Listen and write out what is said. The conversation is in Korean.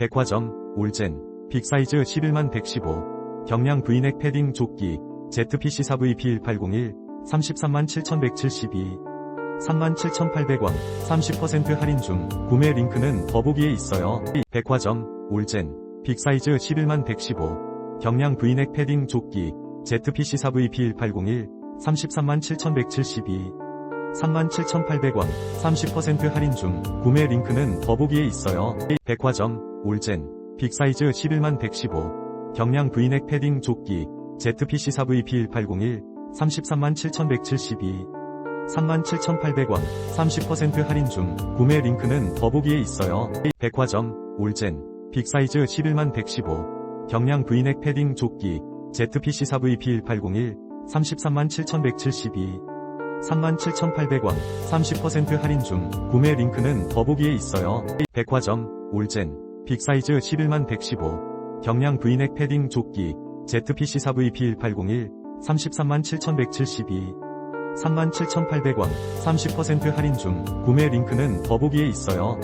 백화점, 올젠, 빅사이즈 11만 115, 경량 브이넥 패딩 조끼, ZPC 4VP1801, 33만 7172, 3만 7800원, 30% 할인 중, 구매 링크는 더보기에 있어요. 백화점, 올젠, 빅사이즈 11만 115, 경량 브이넥 패딩 조끼, ZPC 4VP1801, 33만 7172, 37,800원, 30% 할인 중, 구매 링크는 더보기에 있어요. 백화점, 올젠, 빅사이즈 11만 115, 경량 브이넥 패딩 조끼, ZPC 4VP1801, 33만 7172, 37,800원, 30% 할인 중, 구매 링크는 더보기에 있어요. 백화점, 올젠, 빅사이즈 11만 115, 경량 브이넥 패딩 조끼, ZPC 4VP1801, 33만 7172, 37,800원, 30% 할인 중, 구매 링크는 더보기에 있어요. 백화점, 올젠, 빅사이즈 11만 115, 경량 브이넥 패딩 조끼, ZPC 4VP1801, 33만 7172, 37,800원, 30% 할인 중, 구매 링크는 더보기에 있어요.